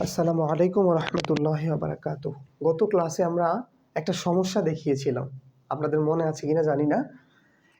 আসসালামু আলাইকুম রহমতুল্লাহ বারাকাত গত ক্লাসে আমরা একটা সমস্যা দেখিয়েছিলাম। আপনাদের মনে আছে কিনা জানি না।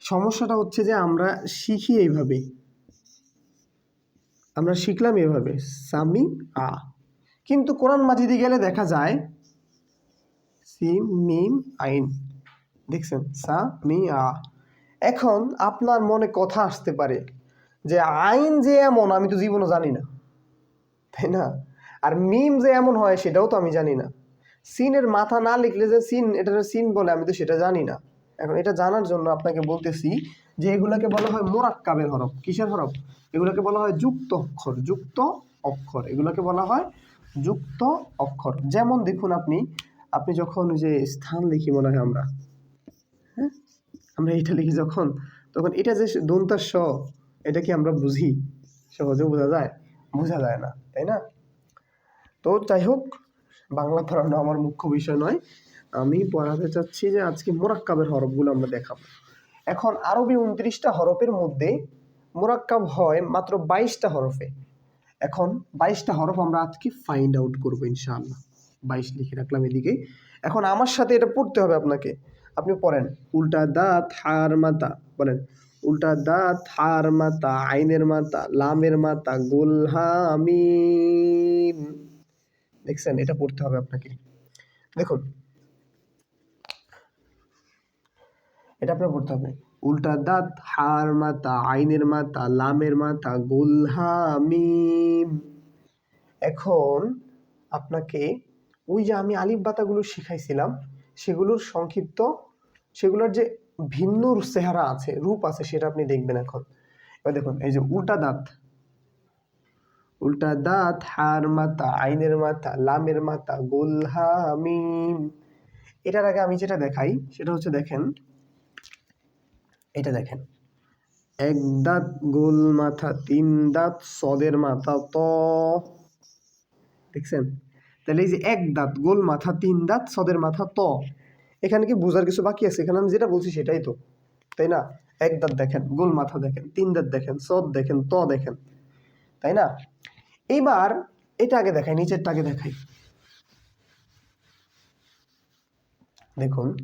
সমস্যাটা হচ্ছে যে আমরা শিখি এইভাবে আমরা শিখলাম এভাবে সামি আ। কিন্তু কোরআন মাজিদে গেলে দেখা যায়, সিম, মিম, আইন। দেখছেন? সা মি আ। এখন আপনার মনে কথা আসতে পারে যে আইন যে এমন, আমি তো জীবনও জানি না। তাই না? আর মিম যে এমন হয় সেটাও তো আমি জানি না। সিনের মাথা না লিখলে যে সিন এটা সিন বলে, আমি তো সেটা জানি না। এখন এটা জানার জন্য আপনাকে বলতেছি যে এগুলাকে বলা হয় মোরাক্কাবের হরফ। কিসের হরফ? এগুলোকে বলা হয় যুক্ত অক্ষর যুক্ত অক্ষর। এগুলোকে বলা হয় যুক্ত অক্ষর। যেমন দেখুন আপনি আপনি যখন যে স্থান লিখি মনে হয় আমরা হ্যাঁ? আমরা এটা লিখি যখন, তখন এটা যে দন্তার স এটা কি আমরা বুঝি? সহজে বোঝা যায়? বোঝা যায় না, তাই না? তো যাই হোক, বাংলা পড়ানো আমার মুখ্য বিষয় নয়। আমি পড়াতে চাচ্ছি যে আজকে মোরাক্কাবের হরফগুলো আমরা দেখাবো। এখন আরবি উনত্রিশটা হরফের মধ্যে মোরাক্কাব হয় মাত্র বাইশটা হরফে। এখন বাইশটা হরফ আমরা আজকে ফাইন্ড আউট করব ইনশাআল্লাহ। বাইশ লিখে রাখলাম এদিকে। এখন আমার সাথে এটা পড়তে হবে আপনাকে। আপনি পড়েন, উল্টা দাঁত হার মাতা বলেন, উল্টা দাঁত হার মাতা আইনের মাতা লামের মাতা গোলহা দেখছেন, এটা পড়তে হবে আপনাকে। দেখুন। এটা আপনার পড়তে হবে। উল্টা দাঁত হার মাতা আইনের মাতা লামের মাতা গোলহা, মিম। এখন আপনাকে ওই যে আমি আলিফ বাতাগুলো শিখাইছিলাম, সেগুলোর সংক্ষিপ্ত, সেগুলোর যে ভিন্ন চেহারা আছে, রূপ আছে, সেটা আপনি দেখবেন এখন। এবার দেখুন, এই যে উল্টা দাঁত উল্টা দাঁত হার মাথা, আইনের মাথা, লামের মাথা, গোলহা, মিম। এটার আগে আমি যেটা দেখাই, সেটা হচ্ছে দেখেন, এটা দেখেন। এক দাঁত গোল মাথা, তিন দাঁত সদের মাথা, ত। দেখছেন? তাহলে এই যে এক দাঁত গোল মাথা, তিন দাঁত সদের মাথা, ত। এখানে কি বোঝার কিছু বাকি আছে? এখানে আমি যেটা বলছি সেটাই তো, তাই না? এক দাঁত দেখেন, গোল মাথা দেখেন, তিন দাঁত দেখেন, সদ দেখেন, ত দেখেন। তাই না? এইবার এটা আগে দেখাই নিচেরটা আগে দেখাই। দেখুন,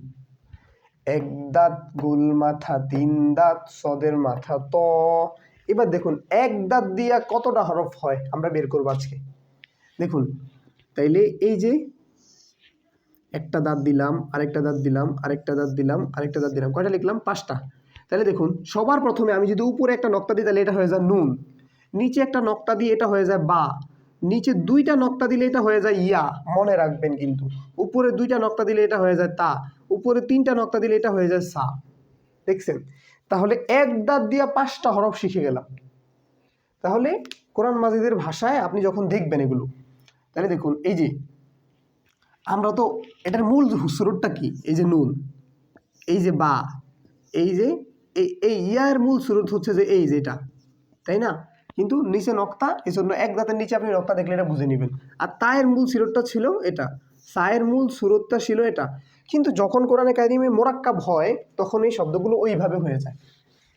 এক দাঁত গোল মাথা, তিন দাঁত সদের মাথা, ত। এবার দেখুন, এক দাঁত দিয়া কতটা হরফ হয়, আমরা বের করব আজকে। দেখুন, তাইলে এই যে একটা দাঁত দিলাম, আরেকটা দাঁত দিলাম, আরেকটা দাঁত দিলাম, আরেকটা দাঁত দিলাম, কয়টা লিখলাম? পাঁচটা। তাহলে দেখুন, সবার প্রথমে আমি যদি উপরে একটা নক্তা দিই তাহলে এটা হয়ে যায় নুন। নিচে একটা নক্তা দিয়ে এটা হয়ে যায় বা। নিচে দুইটা নক্তা দিলে এটা হয়ে যায় ইয়া, মনে রাখবেন কিন্তু। উপরে দুইটা নক্তা দিলে এটা হয়ে যায় তা। উপরে তিনটা নক্তা দিলে এটা হয়ে যায় সা। দেখছেন? তাহলে এক দাঁত দিয়ে পাঁচটা হরফ শিখে গেলাম। তাহলে কোরআন মাজিদের ভাষায় আপনি যখন দেখবেন এগুলো, তাহলে দেখুন, এই যে, আমরা তো এটার মূল সুরটটা কি? এই যে নুন, এই যে বা, এই যে এই ইয়ার মূল সুরত হচ্ছে যে এই যে এটা, তাই না? কিন্তু নিচে নক্তা এই জন্য এক দাঁতের নিচে আপনি নক্তা দেখলে এটা বুঝে নেবেন। আর তায়ের মূল সুরতটা ছিল এটা। সায়ের মূল সুরতটা ছিল এটা। কিন্তু যখন কোরআনে কারিমে মোরাক্কাব হয়, তখন এই শব্দগুলো ওইভাবে হয়ে যায়।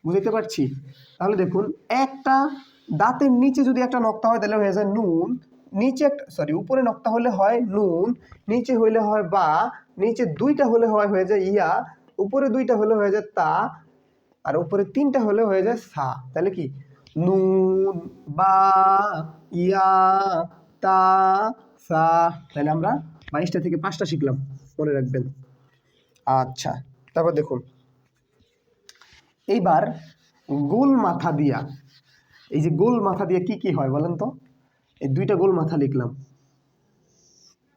বুঝতে পারছি? তাহলে দেখুন, একটা দাঁতের নিচে যদি একটা নক্তা হয়, তাহলে হয়ে যায় নুন। নিচে একটা সরি উপরে নক্তা হলে হয় নুন, নিচে হইলে হয় বা, নিচে দুইটা হলে হয়, হয়ে যায় ইয়া, উপরে দুইটা হলে হয়ে যায় তা, আর উপরে তিনটা হলে হয়ে যায় সা। তাহলে কি? নুন, বা, ইয়া, তা, সা। তাহলে আমরা বাইশটা থেকে পাঁচটা শিখলাম, মনে রাখবেন। আচ্ছা তারপর দেখুন। এইবার গোল মাথা দিয়া, এই যে গোল মাথা দিয়ে কি কি হয় বলেন তো? এই দুইটা গোল মাথা লিখলাম।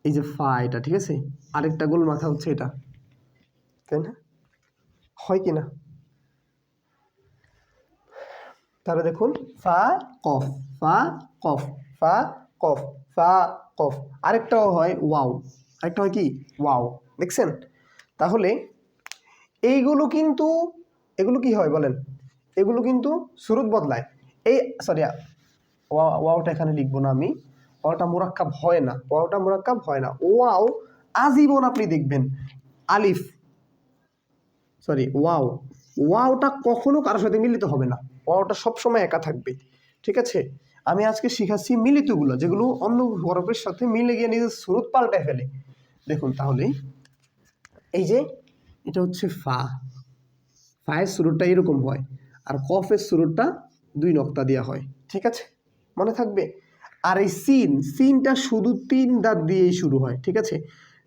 এই যে ফা এটা, ঠিক আছে? আরেকটা গোল মাথা হচ্ছে এটা। তাই না? হয় কি না? তাহলে দেখুন, ফা, কফ ফা কফ ফা কফ ফা, কফ। আরেকটাও হয় ওয়াও। আরেকটা হয় কি? ওয়াও। দেখছেন? তাহলে এইগুলো কিন্তু, এগুলো কি হয় বলেন? এগুলো কিন্তু সুরত বদলায়। এই সরি ওয়াওটা এখানে লিখব না আমি। ওয়াওটা মোরাক্কাব হয় না। ওয়াওটা মোরাক্কাব হয় না। ওয়াও আজীবন আপনি দেখবেন। আলিফ সরি ওয়াও। ওয়াওটা কখনো কারোর সাথে মিলিত হবে না। ওয়াওটা সবসময় একা থাকবে ঠিক আছে? আমি আজকে শিখাচ্ছি মিলিতগুলো, যেগুলো অন্য হরফের সাথে মিলে গিয়ে নিজের স্রোত পাল্টায় ফেলে। দেখুন তাহলে, এই যে, এটা হচ্ছে ফা। ফায়ের সুরটা এরকম হয়, আর কফের সুরটা দুই নক্তা দেওয়া হয়, ঠিক আছে? মনে থাকবে? আর এই সিন, সিনটা শুধু তিন দাঁত দিয়েই শুরু হয়, ঠিক আছে?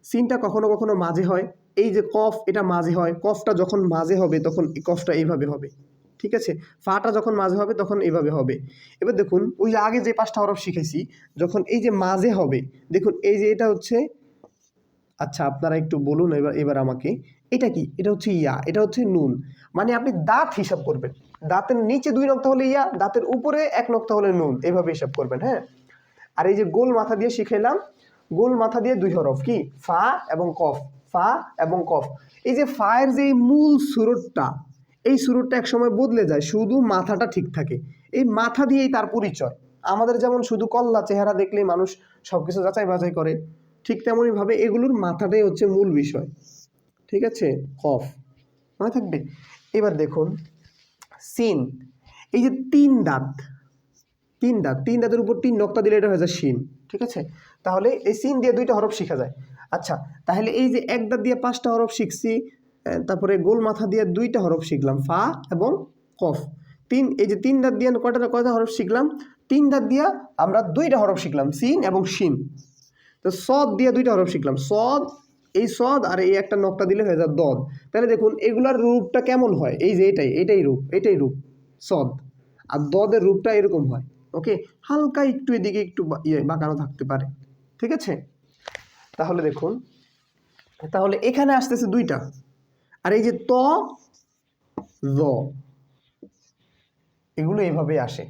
সিনটা কখনো কখনো মাঝে হয়, এই যে কফ, এটা মাঝে হয়, কফটা যখন মাঝে হবে, তখন এই কফটা এইভাবে হবে। ঠিক আছে? ফাটা যখন মাঝে হবে, তখন এইভাবে হবে। এবার দেখুন, ওই যে আগে যে পাঁচটা হরফ শিখেছি যখন এই যে মাঝে হবে, দেখুন, এই যে এটা হচ্ছে আচ্ছা আপনারা একটু বলুন এবার এবার আমাকে। এটা কি? এটা হচ্ছে ইয়া, এটা হচ্ছে নুন। মানে আপনি দাঁত হিসাব করবেন। দাঁতের নিচে দুই নক্তা হলে ইয়া, দাঁতের উপরে এক নক্তা হলে নুন। এভাবে হিসাব করবেন হ্যাঁ? আর এই যে গোল মাথা দিয়ে শিখাইলাম, গোল মাথা দিয়ে দুই হরফ কি? ফা এবং কফ। ফা এবং কফ। এই যে ফায়ের যে মূল সুরটটা এই সুরটটা একসময় বদলে যায়, শুধু মাথাটা ঠিক থাকে। এই মাথা দিয়েই তার পরিচয়। আমাদের যেমন শুধু কল্লা চেহারা দেখলেই মানুষ সব কিছু যাচাই বাছাই করে, ঠিক তেমনইভাবে এগুলোর মাথাটাই হচ্ছে মূল বিষয়। ঠিক আছে? কফ। মনে থাকবে? এবার দেখুন, সিন। এই যে তিন দাঁত তিন দাঁত, তিন দাঁতের উপর তিন নক্তা দিলে এটা হয়ে যায় শিন। ঠিক আছে? তাহলে এই সিন দিয়ে দুইটা হরফ শেখা যায়। আচ্ছা তাহলে এই যে এক দাঁত দিয়ে পাঁচটা হরফ শিখছি তারপরে গোল মাথা দিয়ে দুইটা হরফ শিখলাম, ফা এবং কফ। তিন, এই যে তিন দাঁত দিয়ে কয়টা কয়টা হরফ শিখলাম? তিন দাঁত দিয়ে আমরা দুইটা হরফ শিখলাম, সিন এবং শিন। তো সদ দিয়ে দুইটা হরফ শিখলাম, সদ, এই সদ আর এই একটা নকটা দিলে হয়ে যায় দদ। তাহলে দেখুন, এগুলার রূপটা কেমন হয়? এই যে এটাই এটাই রূপ এটাই রূপ, সদ। আর দদের রূপটা এরকম হয়, ওকে? হালকা একটু এদিকে একটু ইয়ে বাঁকানো থাকতে পারে, ঠিক আছে? তাহলে দেখুন, তাহলে এখানে আসতেছে দুইটা। আর এই যে ত এগুলো এইভাবেই আসে।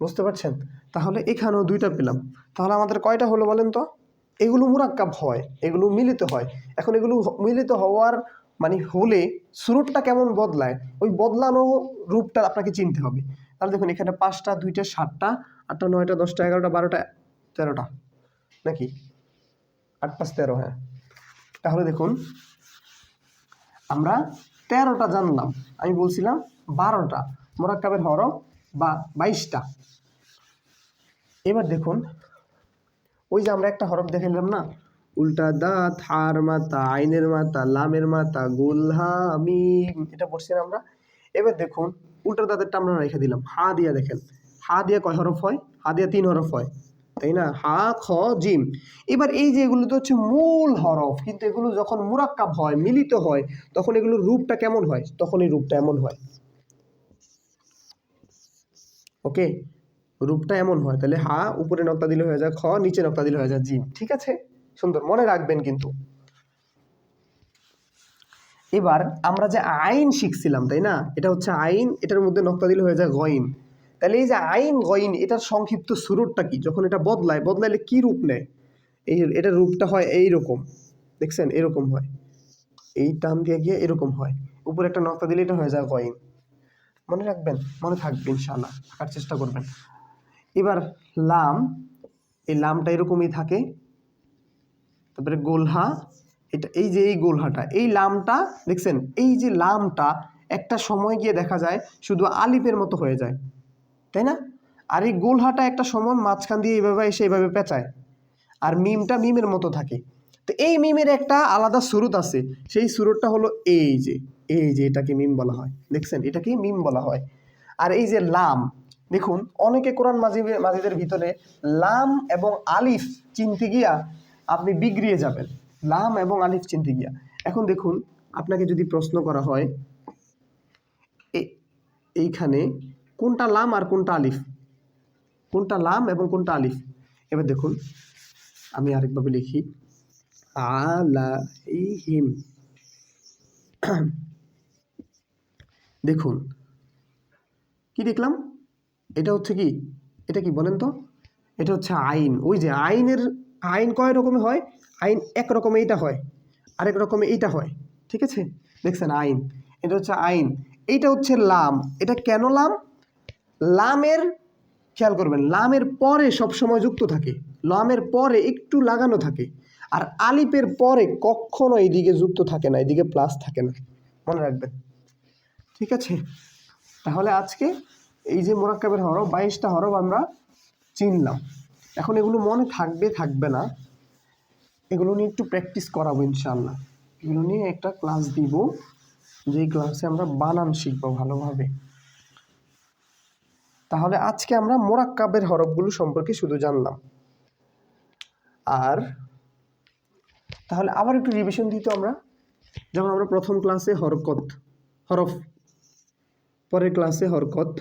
বুঝতে পারছেন? তাহলে এখানেও দুইটা পেলাম। তাহলে আমাদের কয়টা হলো বলেন তো? এগুলো মুরাক্কাব হয়, এগুলো মিলিত হয়। এখন এগুলো মিলিত হওয়ার মানে হলে সুরটটা কেমন বদলায়? ওই বদলানো রূপটা আপনাকে চিনতে হবে। তাহলে দেখুন, এখানে পাঁচটা, দুইটা, সাতটা, আটটা, নয়টা, দশটা, এগারোটা, বারোটা, তেরোটা। নাকি? আট পাঁচ তেরো হ্যাঁ। তাহলে দেখুন আমরা তেরোটা জানলাম। আমি বলছিলাম বারোটা। মোরাক্কাবের হরফ বা বাইশটা। এবার দেখুন, ওই যে আমরা একটা হরফ দেখালাম না? উল্টা দাঁত, হার মাতা আইনের মাতা লামের মাতা গোলহা মিম এটা পড়ছি না আমরা? এবার দেখুন, উল্টা দাঁতেরটা আমরা রেখে দিলাম। হা দিয়া দেখেন। হা দিয়া কয় হরফ হয়? হা দিয়া তিন হরফ হয়। তাই না? হা, খ, জিম। এবার এই যে এগুলো তো হচ্ছে মূল হরফ, কিন্তু এগুলো যখন মুরাক্কাব হয়, মিলিত হয়, তখন এগুলোর রূপটা কেমন হয়? তখন এই রূপটা এমন হয়। ওকে রূপটা এমন হয়। তাহলে হা, উপরে নক্তা দিলে হয়ে যায় খ, নিচে নক্তা দিলে হয়ে যায় জিম। ঠিক আছে? সুন্দর, মনে রাখবেন কিন্তু। এবার আমরা যে আইন শিখছিলাম, তাই না? এটা হচ্ছে আইন, এটার মধ্যে নক্তা দিলে হয়ে যায় গইন। তাহলে এই যে আইন গইন, এটার সংক্ষিপ্ত সুরটটা কি? যখন এটা বদলায়, বদলাইলে কি রূপ নেয়? এই এটার রূপটা হয় এই রকম দেখছেন? এরকম হয়। এই টান দিয়ে গিয়ে এরকম হয়। উপরে একটা নক্তা দিলে এটা হয়ে যায় গইন। মনে রাখবেন? মনে থাকবে, ইনশাআল্লাহ। থাকার চেষ্টা করবেন। এবার লাম, এই লামটা এরকমই থাকে। তারপরে গোলহা, এটা এই যে এই গোলহাটা, এই লামটা, দেখছেন? এই যে লামটা একটা সময় গিয়ে দেখা যায়, শুধু আলিফের মতো হয়ে যায়। তাই না? আর এই গোলহাটা একটা সময় মাঝখান দিয়ে এইভাবে এসে এইভাবে পেঁচায়। আর মিমটা মিমের মতো থাকে। তো এই মিমের একটা আলাদা সুরত আছে। সেই সুরতটা হলো এই যে এই যে এটাকে মিম বলা হয়। দেখছেন? এটাকে মিম বলা হয়। আর এই যে লাম, দেখুন, অনেকে কোরআন মাজিদ মাজিদের ভিতরে লাম এবং আলিফ চিনতে গিয়া আপনি বিগড়িয়ে যাবেন। লাম এবং আলিফ চিনতে গিয়া। এখন দেখুন, আপনাকে যদি প্রশ্ন করা হয় এইখানে কোনটা লাম আর কোনটা আলিফ? কোনটা লাম এবং কোনটা আলিফ? এবার দেখুন, আমি আরেকভাবে লিখি। আলাইহিম। দেখুন, কি দেখলাম? এটা হচ্ছে কি? এটা কি বলেন তো? এটা হচ্ছে আইন। ওই যে আইনের, আইন কয় রকমের হয়? আইন এক রকমে এইটা হয়, আরেক রকমে এইটা হয়। ঠিক আছে? দেখছেন, আইন। এটা হচ্ছে আইন। এইটা হচ্ছে লাম। এটা কেন লাম? লামের, খেয়াল করবেন, লামের পরে সবসময় যুক্ত থাকে, লামের পরে একটু লাগানো থাকে, আর আলিপের পরে কখনো এইদিকে যুক্ত থাকে না এদিকে প্লাস থাকে না, মনে রাখবেন, ঠিক আছে? তাহলে আজকে এই যে মোরাক্কাবের হরফ, বাইশটা হরফ আমরা চিনলাম, এখন এগুলো মনে থাকবে থাকবে না, এগুলো নিয়ে একটু প্র্যাকটিস করাবো ইনশাল্লাহ এগুলো নিয়ে একটা ক্লাস দিব, যেই ক্লাসে আমরা বানান শিখব ভালোভাবে। তাহলে আজকে আমরা মোরাক্কাবের হরফগুলো সম্পর্কে শুধু জানলাম। আর তাহলে আবার একটু রিভিশন দিত আমরা। যেমন আমরা প্রথম ক্লাসে হরকত, হরফ, পরের ক্লাসে হরকত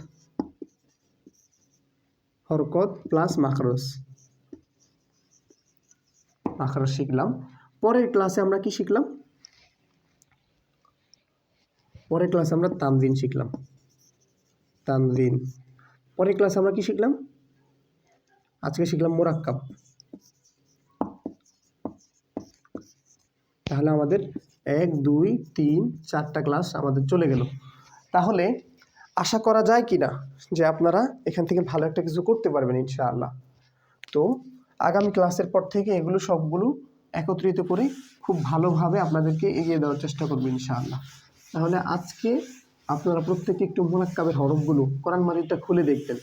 হরকত প্লাস মাখরস। মাখরস শিখলাম। পরের ক্লাসে আমরা কি শিখলাম? পরের ক্লাসে আমরা তানজিন শিখলাম। তানজিন। পরের ক্লাসে আমরা কি শিখলাম? আজকে শিখলাম মোরাক্কাব। তাহলে আমাদের এক, দুই, তিন, চারটা ক্লাস আমাদের চলে গেল। তাহলে আশা করা যায় কি না যে আপনারা এখান থেকে ভালো একটা কিছু করতে পারবেন ইনশাআল্লাহ। তো আগামী ক্লাসের পর থেকে এগুলো সবগুলো একত্রিত করে খুব ভালোভাবে আপনাদেরকে এগিয়ে দেওয়ার চেষ্টা করব ইনশাআল্লাহ। তাহলে আজকে আপনারা প্রত্যেকে একটু মোনাক্কাবের হরফগুলো কোরআন মাজিদটা খুলে দেখবেন।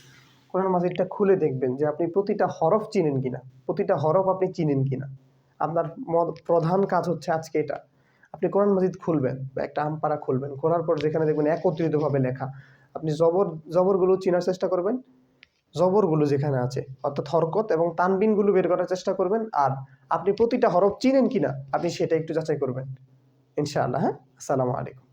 কোরআন মাজিদটা খুলে দেখবেন যে আপনি প্রতিটা হরফ চিনেন কিনা, প্রতিটা হরফ আপনি চিনেন কিনা। আপনার প্রধান কাজ হচ্ছে আজকে এটা। আপনি কোরআন মাজিদ খুলবেন বা একটা আমপারা খুলবেন, খোলার পর যেখানে দেখবেন একত্রিতভাবে লেখা। আপনি জবর, জবরগুলো চেনার চেষ্টা করবেন। জবরগুলো যেখানে আছে, অর্থাৎ হরকত এবং তানবিনগুলো বের করার চেষ্টা করবেন। আর আপনি প্রতিটা হরফ চিনেন কিনা, আপনি সেটা একটু যাচাই করবেন। ইনশাআল্লাহ হ্যাঁ? আসসালামু আলাইকুম।